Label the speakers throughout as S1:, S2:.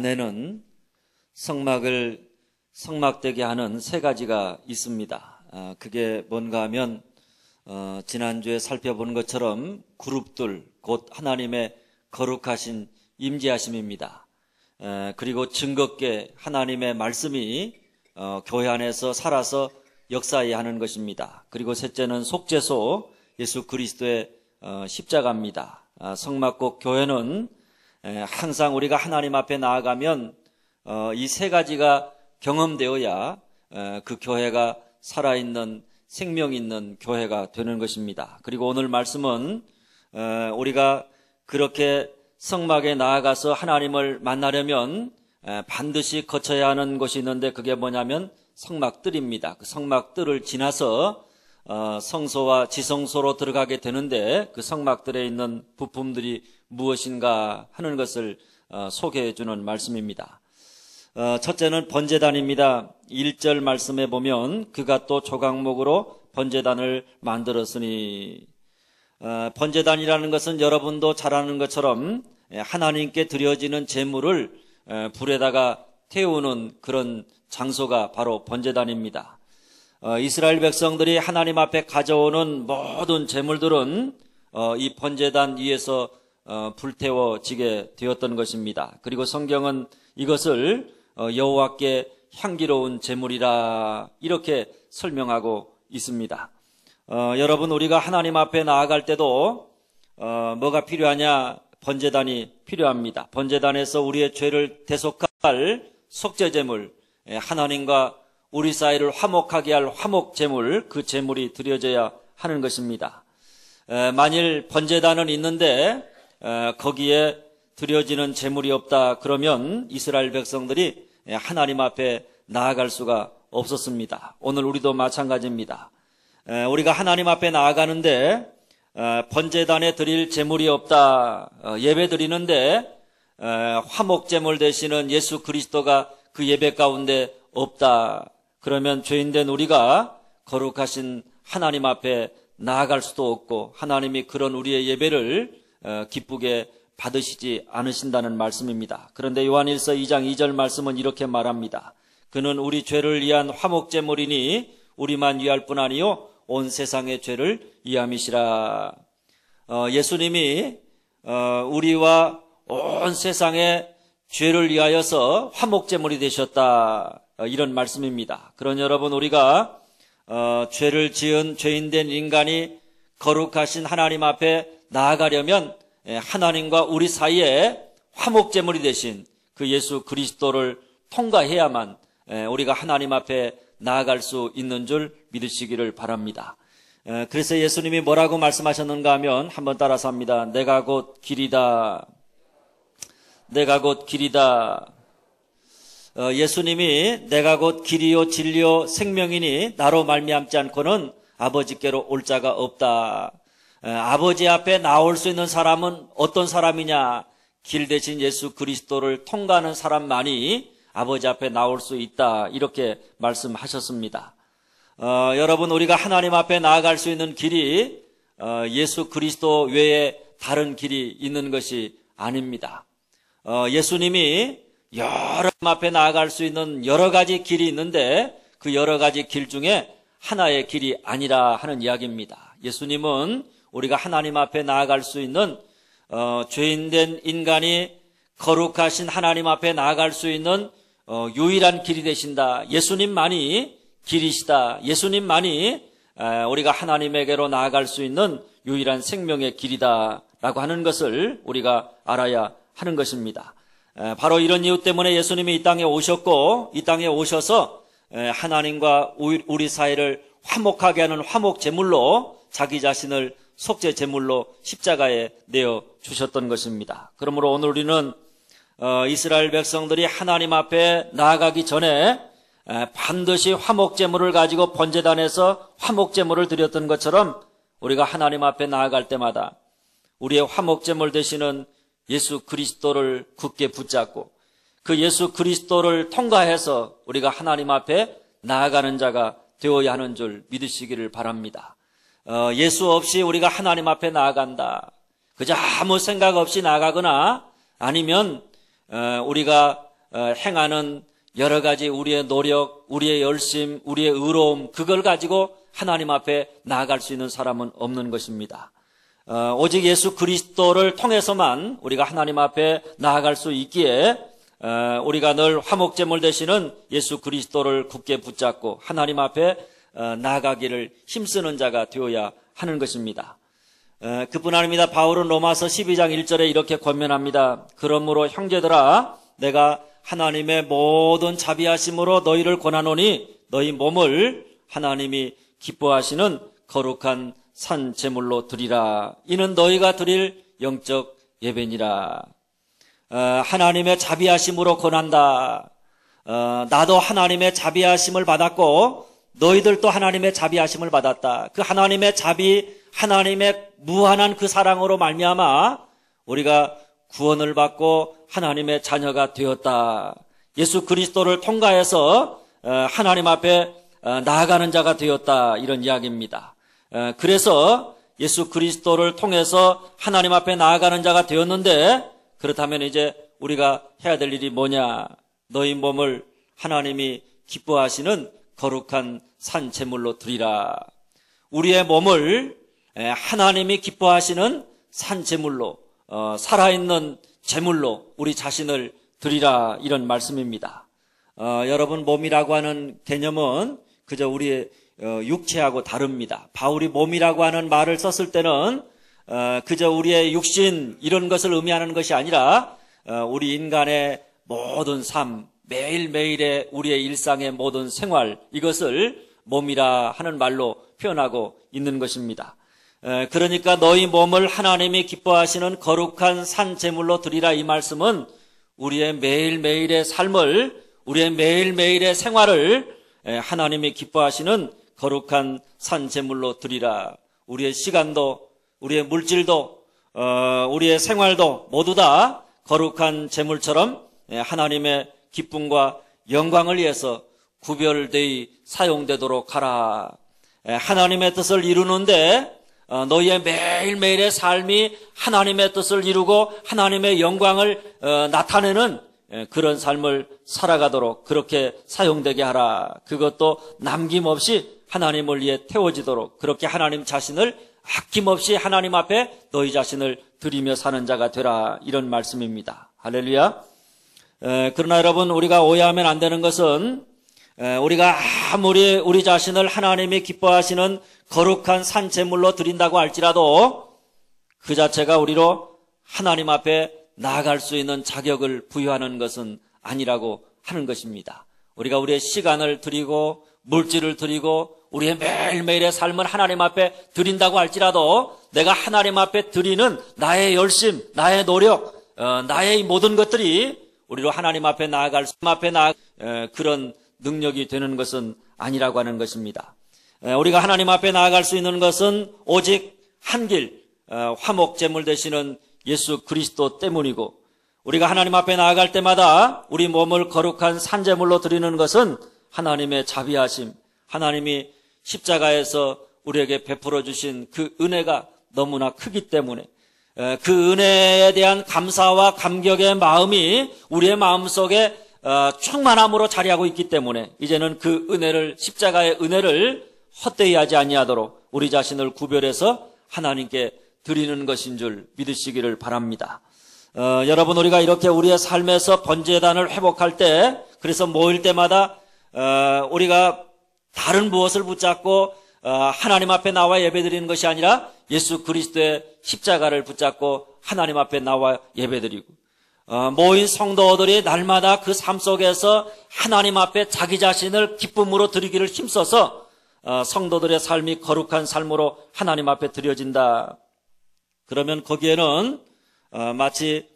S1: 안에는 성막을 성막되게 하는 세 가지가 있습니다. 아, 그게 뭔가 하면 어, 지난주에 살펴본 것처럼 그룹들 곧 하나님의 거룩하신 임재하심입니다. 에, 그리고 증거께 하나님의 말씀이 어, 교회 안에서 살아서 역사해야 하는 것입니다. 그리고 셋째는 속죄소 예수 그리스도의 어, 십자가입니다. 아, 성막국 교회는 에, 항상 우리가 하나님 앞에 나아가면 어, 이세 가지가 경험되어야 에, 그 교회가 살아있는 생명 있는 교회가 되는 것입니다. 그리고 오늘 말씀은 어, 우리가 그렇게 성막에 나아가서 하나님을 만나려면 에, 반드시 거쳐야 하는 것이 있는데 그게 뭐냐면 성막들입니다. 그 성막들을 지나서 어, 성소와 지성소로 들어가게 되는데 그 성막들에 있는 부품들이 무엇인가 하는 것을 어, 소개해 주는 말씀입니다. 어, 첫째는 번제단입니다. 1절 말씀에 보면 그가 또 조각목으로 번제단을 만들었으니 어, 번제단이라는 것은 여러분도 잘 아는 것처럼 예, 하나님께 드려지는 제물을 에, 불에다가 태우는 그런 장소가 바로 번제단입니다. 어, 이스라엘 백성들이 하나님 앞에 가져오는 모든 제물들은 어, 이 번제단 위에서 어, 불태워지게 되었던 것입니다. 그리고 성경은 이것을 어, 여호와께 향기로운 제물이라 이렇게 설명하고 있습니다. 어, 여러분 우리가 하나님 앞에 나아갈 때도 어, 뭐가 필요하냐 번제단이 필요합니다. 번제단에서 우리의 죄를 대속할 속죄 제물 예, 하나님과 우리 사이를 화목하게 할 화목 제물 그 제물이 드려져야 하는 것입니다. 에, 만일 번제단은 있는데 에, 거기에 드려지는 제물이 없다 그러면 이스라엘 백성들이 예, 하나님 앞에 나아갈 수가 없었습니다. 오늘 우리도 마찬가지입니다. 에, 우리가 하나님 앞에 나아가는데 어, 번제단에 드릴 제물이 없다 어, 예배 드리는데 어, 화목 제물 되시는 예수 그리스도가 그 예배 가운데 없다. 그러면 죄인된 우리가 거룩하신 하나님 앞에 나아갈 수도 없고 하나님이 그런 우리의 예배를 어, 기쁘게 받으시지 않으신다는 말씀입니다. 그런데 요한일서 2장 2절 말씀은 이렇게 말합니다. 그는 우리 죄를 위한 화목제물이니 우리만 위할 뿐 아니요 온 세상의 죄를 위함이시라. 어, 예수님이 어, 우리와 온 세상의 죄를 위하여서 화목제물이 되셨다. 어, 이런 말씀입니다. 그런 여러분 우리가 어, 죄를 지은 죄인된 인간이 거룩하신 하나님 앞에 나아가려면 예, 하나님과 우리 사이에 화목제물이 되신 그 예수 그리스도를 통과해야만 예, 우리가 하나님 앞에 나아갈 수 있는 줄 믿으시기를 바랍니다. 예, 그래서 예수님이 뭐라고 말씀하셨는가 하면 한번 따라서 합니다. 내가 곧 길이다. 내가 곧 길이다. 어, 예수님이 내가 곧 길이요 진리요 생명이니 나로 말미암지 않고는 아버지께로 올 자가 없다. 어, 아버지 앞에 나올 수 있는 사람은 어떤 사람이냐? 길 대신 예수 그리스도를 통과하는 사람만이 아버지 앞에 나올 수 있다. 이렇게 말씀하셨습니다. 어, 여러분 우리가 하나님 앞에 나아갈 수 있는 길이 어, 예수 그리스도 외에 다른 길이 있는 것이 아닙니다. 어, 예수님이 여러 앞에 나아갈 수 있는 여러 가지 길이 있는데 그 여러 가지 길 중에 하나의 길이 아니라 하는 이야기입니다. 예수님은 우리가 하나님 앞에 나아갈 수 있는 어, 죄인된 인간이 거룩하신 하나님 앞에 나아갈 수 있는 어, 유일한 길이 되신다. 예수님만이 길이시다. 예수님만이 에, 우리가 하나님에게로 나아갈 수 있는 유일한 생명의 길이다라고 하는 것을 우리가 알아야 하는 것입니다. 에, 바로 이런 이유 때문에 예수님이 이 땅에 오셨고 이 땅에 오셔서 에, 하나님과 우리, 사이를 화목하게 하는 화목 제물로 자기 자신을 속죄 제물로 십자가에 내어 주셨던 것입니다. 그러므로 오늘 우리는 어, 이스라엘 백성들이 하나님 앞에 나아가기 전에 에, 반드시 화목 제물을 가지고 번제단에서 화목 제물을 드렸던 것처럼 우리가 하나님 앞에 나아갈 때마다 우리의 화목 제물 되시는 예수 그리스도를 굳게 붙잡고 그 예수 그리스도를 통과해서 우리가 하나님 앞에 나아가는 자가 되어야 하는 줄 믿으시기를 바랍니다. 어, 예수 없이 우리가 하나님 앞에 나아간다. 그저 아무 생각 없이 나가거나 아니면 어, 우리가 어, 행하는 여러 가지 우리의 노력, 우리의 열심, 우리의 의로움 그걸 가지고 하나님 앞에 나아갈 수 있는 사람은 없는 것입니다. 어, 오직 예수 그리스도를 통해서만 우리가 하나님 앞에 나아갈 수 있기에 어, 우리가 늘 화목제물 되시는 예수 그리스도를 굳게 붙잡고 하나님 앞에 어, 나아가기를 힘쓰는 자가 되어야 하는 것입니다. 어, 그뿐 아닙니다. 바울은 로마서 12장 1절에 이렇게 권면합니다. 그러므로 형제들아 내가 하나님의 모든 자비하심으로 너희를 권하노니 너희 몸을 하나님이 기뻐하시는 거룩한 산 제물로 드리라. 이는 너희가 드릴 영적 예배니라. 어, 하나님의 자비하심으로 권한다. 어, 나도 하나님의 자비하심을 받았고 너희들도 하나님의 자비하심을 받았다. 그 하나님의 자비, 하나님의 무한한 그 사랑으로 말미암아 우리가 구원을 받고 하나님의 자녀가 되었다. 예수 그리스도를 통과해서 어, 하나님 앞에 어, 나아가는 자가 되었다. 이런 이야기입니다. 어, 그래서 예수 그리스도를 통해서 하나님 앞에 나아가는 자가 되었는데 그렇다면 이제 우리가 해야 될 일이 뭐냐? 너희 몸을 하나님이 기뻐하시는 거룩한 산 제물로 드리라. 우리의 몸을 하나님이 기뻐하시는 산 제물로 어, 살아있는 제물로 우리 자신을 드리라 이런 말씀입니다. 어, 여러분 몸이라고 하는 개념은 그저 우리의 어, 육체하고 다릅니다. 바울이 몸이라고 하는 말을 썼을 때는 어, 그저 우리의 육신 이런 것을 의미하는 것이 아니라 어, 우리 인간의 모든 삶 매일매일의 우리의 일상의 모든 생활 이것을 몸이라 하는 말로 표현하고 있는 것입니다. 그러니까 너희 몸을 하나님이 기뻐하시는 거룩한 산 제물로 드리라 이 말씀은 우리의 매일매일의 삶을 우리의 매일매일의 생활을 하나님이 기뻐하시는 거룩한 산 제물로 드리라. 우리의 시간도 우리의 물질도 어, 우리의 생활도 모두 다 거룩한 제물처럼 하나님의 기쁨과 영광을 위해서 구별되이 사용되도록 하라. 하나님의 뜻을 이루는데 어, 너희의 매일매일의 삶이 하나님의 뜻을 이루고 하나님의 영광을 어, 나타내는 그런 삶을 살아가도록 그렇게 사용되게 하라. 그것도 남김없이 하나님을 위해 태워지도록 그렇게 하나님 자신을 아낌없이 하나님 앞에 너희 자신을 드리며 사는 자가 되라. 이런 말씀입니다. 할렐루야. 그러나 여러분 우리가 오해하면 안 되는 것은 우리가 아무리 우리 자신을 하나님이 기뻐하시는 거룩한 산 제물로 드린다고 할지라도 그 자체가 우리로 하나님 앞에 나아갈 수 있는 자격을 부여하는 것은 아니라고 하는 것입니다. 우리가 우리의 시간을 드리고 물질을 드리고 우리의 매일매일의 삶을 하나님 앞에 드린다고 할지라도 내가 하나님 앞에 드리는 나의 열심, 나의 노력, 어, 나의 모든 것들이 우리로 하나님 앞에 나아갈 수 앞에 나 그런 능력이 되는 것은 아니라고 하는 것입니다. 우리가 하나님 앞에 나아갈 수 있는 것은 오직 한 길, 어, 화목 제물 되시는 예수 그리스도 때문이고 우리가 하나님 앞에 나아갈 때마다 우리 몸을 거룩한 산제물로 드리는 것은 하나님의 자비하심, 하나님이 십자가에서 우리에게 베풀어 주신 그 은혜가 너무나 크기 때문에 그 은혜에 대한 감사와 감격의 마음이 우리의 마음속에 어, 충만함으로 자리하고 있기 때문에 이제는 그 은혜를 십자가의 은혜를 헛되이 하지 아니하도록 우리 자신을 구별해서 하나님께 드리는 것인 줄 믿으시기를 바랍니다. 어, 여러분 우리가 이렇게 우리의 삶에서 번제단을 회복할 때 그래서 모일 때마다 어, 우리가 다른 무엇을 붙잡고 어, 하나님 앞에 나와 예배드리는 것이 아니라 예수 그리스도의 십자가를 붙잡고 하나님 앞에 나와 예배드리고 어, 모인 성도들이 날마다 그 삶 속에서 하나님 앞에 자기 자신을 기쁨으로 드리기를 힘써서 어, 성도들의 삶이 거룩한 삶으로 하나님 앞에 드려진다. 그러면 거기에는 어, 마치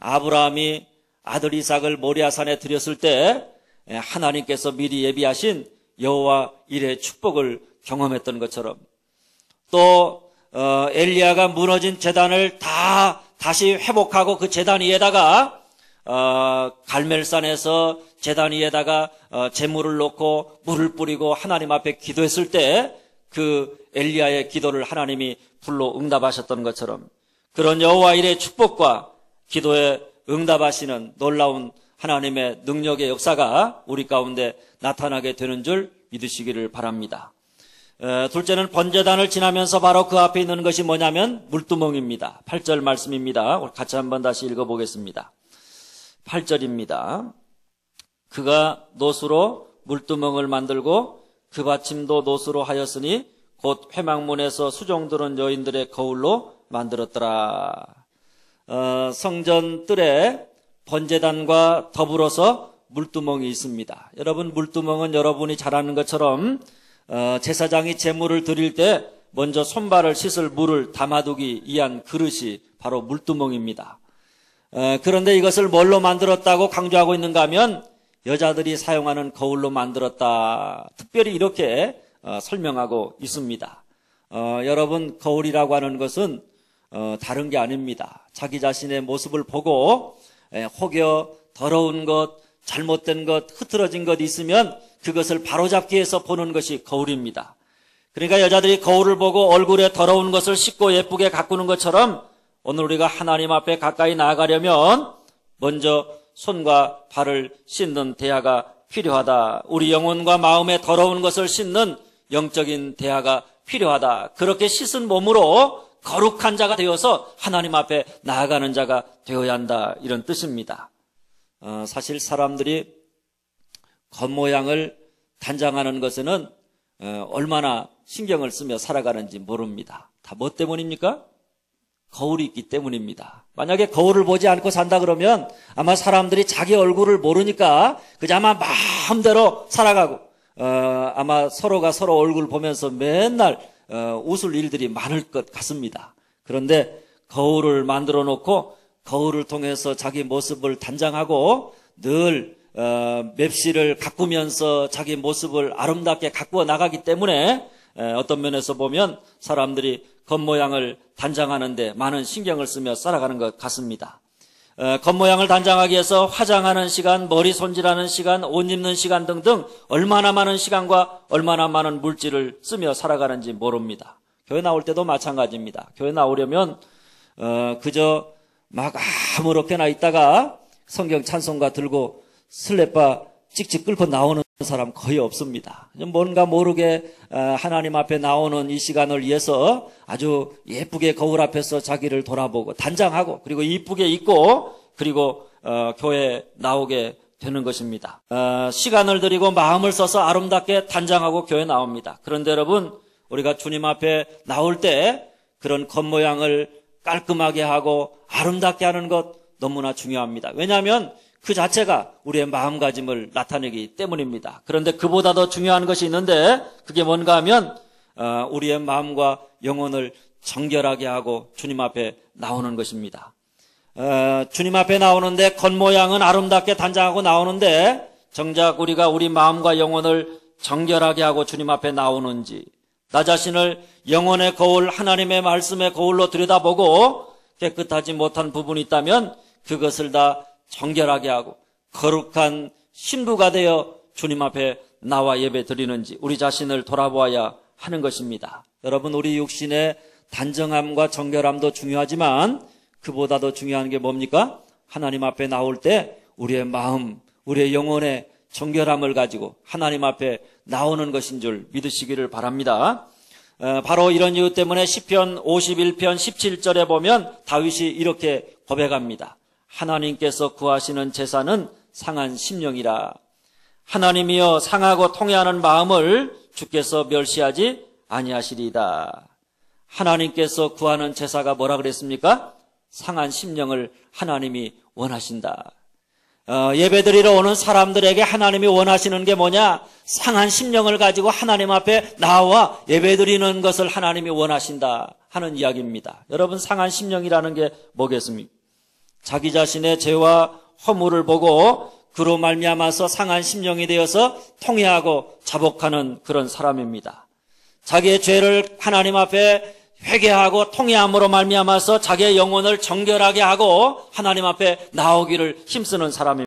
S1: 아브라함이 아들 이삭을 모리아산에 드렸을 때 하나님께서 미리 예비하신 여호와 일의 축복을 경험했던 것처럼 또 엘리야가 무너진 재단을 다 다시 회복하고 그 재단 위에다가 어, 갈멜산에서 재단 위에다가 어, 재물을 놓고 물을 뿌리고 하나님 앞에 기도했을 때 그 엘리야의 기도를 하나님이 불로 응답하셨던 것처럼 그런 여호와 일의 축복과 기도의 응답하시는 놀라운 하나님의 능력의 역사가 우리 가운데 나타나게 되는 줄 믿으시기를 바랍니다. 에, 둘째는 번제단을 지나면서 바로 그 앞에 있는 것이 뭐냐면 물두멍입니다. 8절 말씀입니다. 같이 한번 다시 읽어보겠습니다. 8절입니다. 그가 노수로 물두멍을 만들고 그 받침도 노수로 하였으니 곧 회망문에서 수종들은 여인들의 거울로 만들었더라. 어, 성전 뜰에 번제단과 더불어서 물두멍이 있습니다. 여러분 물두멍은 여러분이 잘 아는 것처럼 어, 제사장이 제물을 드릴 때 먼저 손발을 씻을 물을 담아두기 위한 그릇이 바로 물두멍입니다. 어, 그런데 이것을 뭘로 만들었다고 강조하고 있는가 하면 여자들이 사용하는 거울로 만들었다. 특별히 이렇게 어, 설명하고 있습니다. 어, 여러분 거울이라고 하는 것은 어, 다른 게 아닙니다. 자기 자신의 모습을 보고 에, 혹여 더러운 것, 잘못된 것, 흐트러진 것 있으면 그것을 바로잡기 위해서 보는 것이 거울입니다. 그러니까 여자들이 거울을 보고 얼굴에 더러운 것을 씻고 예쁘게 가꾸는 것처럼 오늘 우리가 하나님 앞에 가까이 나아가려면 먼저 손과 발을 씻는 대화가 필요하다. 우리 영혼과 마음에 더러운 것을 씻는 영적인 대화가 필요하다. 그렇게 씻은 몸으로 거룩한 자가 되어서 하나님 앞에 나아가는 자가 되어야 한다. 이런 뜻입니다. 어, 사실 사람들이 겉모양을 단장하는 것에는 어, 얼마나 신경을 쓰며 살아가는지 모릅니다. 다 뭐 때문입니까? 거울이 있기 때문입니다. 만약에 거울을 보지 않고 산다 그러면 아마 사람들이 자기 얼굴을 모르니까 그저 아마 마음대로 살아가고 어, 아마 서로가 서로 얼굴 보면서 맨날 어, 웃을 일들이 많을 것 같습니다. 그런데 거울을 만들어 놓고 거울을 통해서 자기 모습을 단장하고 늘 어, 맵시를 가꾸면서 자기 모습을 아름답게 가꾸어 나가기 때문에 에, 어떤 면에서 보면 사람들이 겉모양을 단장하는데 많은 신경을 쓰며 살아가는 것 같습니다. 어, 겉모양을 단장하기 위해서 화장하는 시간, 머리 손질하는 시간, 옷 입는 시간 등등 얼마나 많은 시간과 얼마나 많은 물질을 쓰며 살아가는지 모릅니다. 교회 나올 때도 마찬가지입니다. 교회 나오려면 어, 그저 막 아무렇게나 있다가 성경 찬송가 들고 슬랩바 찍찍 끌고 나오는 사람 거의 없습니다. 뭔가 모르게 어, 하나님 앞에 나오는 이 시간을 위해서 아주 예쁘게 거울 앞에서 자기를 돌아보고 단장하고 그리고 이쁘게 입고 그리고 어, 교회 나오게 되는 것입니다. 어, 시간을 들이고 마음을 써서 아름답게 단장하고 교회 나옵니다. 그런데 여러분 우리가 주님 앞에 나올 때 그런 겉모양을 깔끔하게 하고 아름답게 하는 것 너무나 중요합니다. 왜냐하면 그 자체가 우리의 마음가짐을 나타내기 때문입니다. 그런데 그보다 더 중요한 것이 있는데 그게 뭔가 하면 어, 우리의 마음과 영혼을 정결하게 하고 주님 앞에 나오는 것입니다. 어, 주님 앞에 나오는데 겉모양은 아름답게 단장하고 나오는데 정작 우리가 우리 마음과 영혼을 정결하게 하고 주님 앞에 나오는지 나 자신을 영혼의 거울 하나님의 말씀의 거울로 들여다보고 깨끗하지 못한 부분이 있다면 그것을 다 정결하게 하고 거룩한 신부가 되어 주님 앞에 나와 예배 드리는지 우리 자신을 돌아보아야 하는 것입니다. 여러분 우리 육신의 단정함과 정결함도 중요하지만 그보다 도 중요한 게 뭡니까? 하나님 앞에 나올 때 우리의 마음, 우리의 영혼의 정결함을 가지고 하나님 앞에 나오는 것인 줄 믿으시기를 바랍니다. 어, 바로 이런 이유 때문에 시편 51편 17절에 보면 다윗이 이렇게 고백합니다. 하나님께서 구하시는 제사는 상한 심령이라. 하나님이여 상하고 통해하는 마음을 주께서 멸시하지 아니하시리이다. 하나님께서 구하는 제사가 뭐라 그랬습니까? 상한 심령을 하나님이 원하신다. 어, 예배드리러 오는 사람들에게 하나님이 원하시는 게 뭐냐? 상한 심령을 가지고 하나님 앞에 나와 예배드리는 것을 하나님이 원하신다 하는 이야기입니다. 여러분 상한 심령이라는 게 뭐겠습니까? 자기 자신의 죄와 허물을 보고 그로 말미암아서 상한 심령이 되어서 통회하고 자복하는 그런 사람입니다. 자기의 죄를 하나님 앞에 회개하고 통회함으로 말미암아서 자기의 영혼을 정결하게 하고 하나님 앞에 나오기를 힘쓰는 사람입니다.